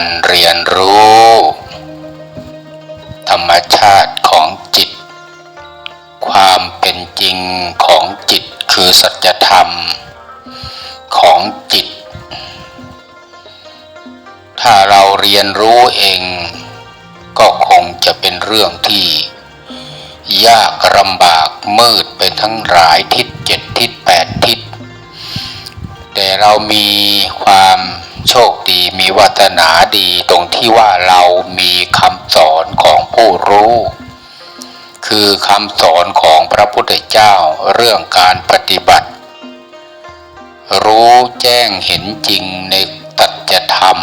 การเรียนรู้ ธรรมชาติของจิต ความเป็นจริงของจิตคือสัจธรรม ของจิต ถ้าเราเรียนรู้เอง ก็คงจะเป็นเรื่องที่ ยากลำบากมืดไปทั้งหลายทิศเจ็ดทิศแปดทิศแต่เรามีความ โชคดีมีวัฒนาดีตรงที่ว่าเรามีคำสอนของผู้รู้ คือคำสอนของพระพุทธเจ้าเรื่องการปฏิบัติ รู้แจ้งเห็นจริงในตัจธรรม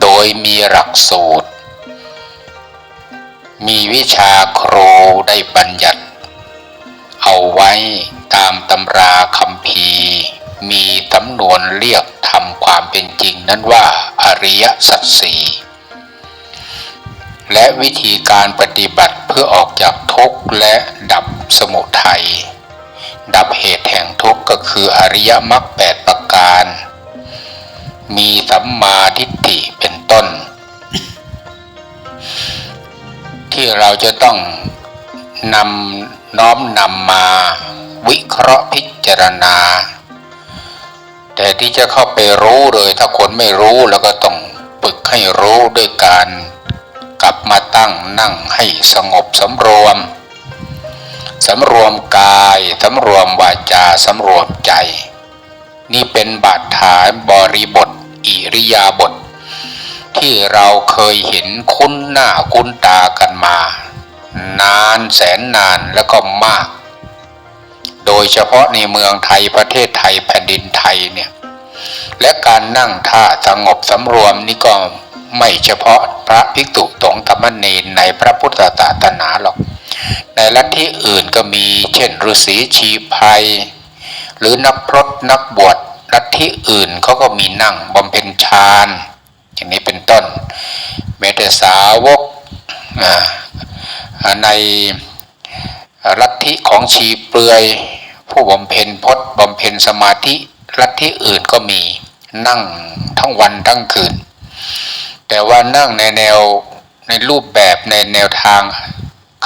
โดยมีหลักสูตร มีวิชาครูได้บัญญัติ เอาไว้ตามตำรา มีตำนวนเรียกทำความเป็นจริงนั้นว่าอริยสัจสี่และวิธีการปฏิบัติเพื่อออกจากทุกข์และดับสมุทัย ดับเหตุแห่งทุกข์ก็คืออริยมรรคแปดประการ มีสัมมาทิฏฐิเป็นต้น ที่เราจะต้องนำน้อมนำมาวิเคราะห์พิจารณา แต่ที่จะเข้าไปรู้เลย ถ้าคนไม่รู้แล้วก็ต้องฝึกให้รู้ด้วยการกลับมาตั้งนั่งให้สงบสำรวมสำรวมกายสำรวมวาจาสำรวมใจ นี่เป็นบาดฐานบริบท อิริยาบถทที่เราเคยเห็นคุ้นหน้าคุ้นตากันมา นานแสนนานแล้วก็มาก โดยเฉพาะในเมืองไทยประเทศไทยแผ่นดินไทยเนี่ย และการนั่งท่าสงบสำรวมนี่ก็ไม่เฉพาะพระภิกษุสงฆ์ธรรมเนรในพระพุทธศาสนาหรอก ในลัทธิอื่นก็มีเช่นฤาษีชีภัย หรือนักพรตนักบวชลัทธิอื่นเขาก็มีนั่งบำเพ็ญฌานอย่างนี้เป็นต้นเมตสาวกในลัทธิของชีเปลือย ผู้บำเพ็ญพจน์บำเพ็ญสมาธิ ลัทธิอื่นก็มีนั่งทั้งวันทั้งคืน แต่ว่านั่งในแนวในรูปแบบในแนวทาง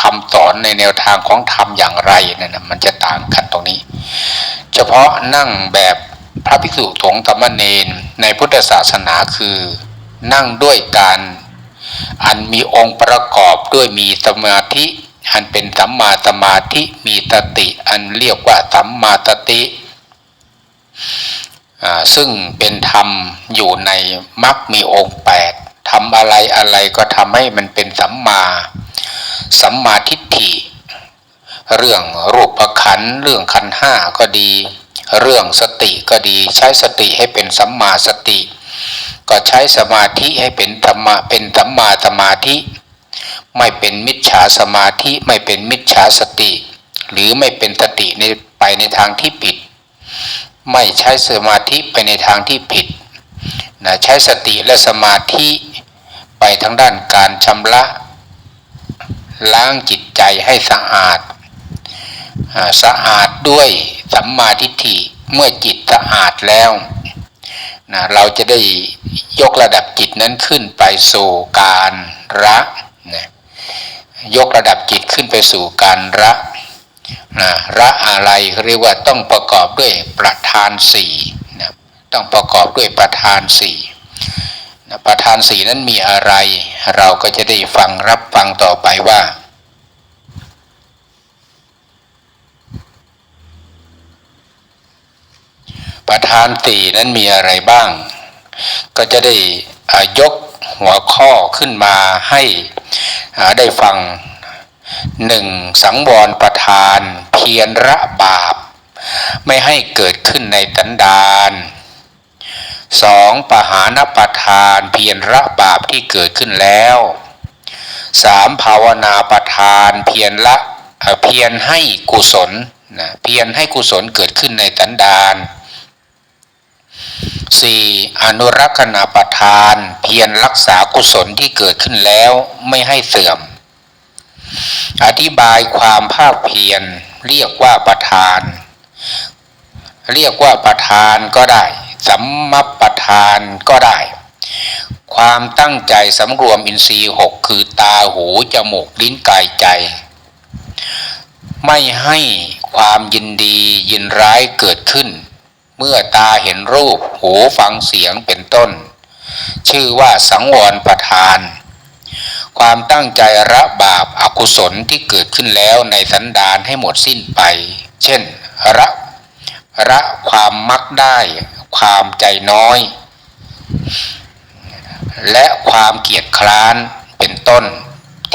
คำสอนในแนวทางของธรรมอย่างไรนั่นนะมันจะต่างกันตรงนี้ เฉพาะนั่งแบบพระภิกษุสงฆ์ธรรมเนนในพุทธศาสนาคือ นั่งด้วยการอันมีองค์ประกอบด้วยมีสมาธิ อันเป็นสัมมาสมาธิมีสติ อันเรียกว่าสัมมาสติ ซึ่งเป็นธรรมอยู่ในมรรคมีองค์แปดทำอะไรอะไรก็ทำให้มันเป็นสัมมาสัมมาทิฏฐิ เรื่องรูปขันเรื่องขันห้าก็ดี เรื่องสติก็ดีใช้สติให้เป็นสัมมาสติ ก็ใช้สมาธิให้เป็นธรรมะเป็นสัมมาสมาธิ ไม่เป็นมิจฉาสมาธิไม่เป็นมิจฉาสติ หรือไม่เป็นสติในไปในทางที่ผิด ไม่ใช้สมาธิไปในทางที่ผิดนะใช้สติและสมาธิไปทางด้านการชำระล้างจิตใจให้สะอาดสะอาดด้วยสัมมาทิฏฐิเมื่อจิตสะอาดแล้วนะเราจะได้ยกระดับจิตนั้นขึ้นไปสู่การละนะยกระดับจิตขึ้นไปสู่การละ นะละอะไรเขาเรียกว่าต้องประกอบด้วยประธานสี่นะต้องประกอบด้วยประธานสี่นะประธานสี่นั้นมีอะไร เราก็จะได้ฟังรับฟังต่อไปว่าประธานสี่นั้นมีอะไรบ้าง ก็จะได้ยกหัวข้อขึ้นมาให้ได้ฟัง หนึ่งสังวรประธานเพียรระบาป ไม่ให้เกิดขึ้นในตันดานสองปหานประธานเพียรระบาปที่เกิดขึ้นแล้วสามภาวนาประธานเพียรละเพียรให้กุศลนะเพียรให้กุศลเกิดขึ้นในตันดานสี่อนุรักษณาประทาน เพียรรักษากุศลที่เกิดขึ้นแล้วไม่ให้เสื่อม อธิบายความภาคเพียรเรียกว่าประทาน เรียกว่าประทานก็ได้สัมมัปประทานก็ได้ ความตั้งใจสำรวมอินทรีย์หกคือตาหูจมูกลิ้นกายใจ ไม่ให้ความยินดียินร้ายเกิดขึ้น เมื่อตาเห็นรูปหูฟังเสียงเป็นต้น ชื่อว่าสังวรประทาน ความตั้งใจระบาปอากุศลที่เกิดขึ้นแล้วในสันดานให้หมดสิ้นไป เช่น ระระความมักได้ ความใจน้อย และความเกียจคร้านเป็นต้น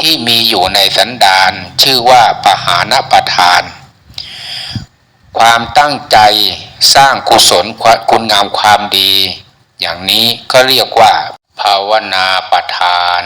ที่มีอยู่ในสันดานชื่อว่าปหานประทาน ความตั้งใจสร้างกุศลคุณงามความดี อย่างนี้ก็เรียกว่า ภาวนาประทาน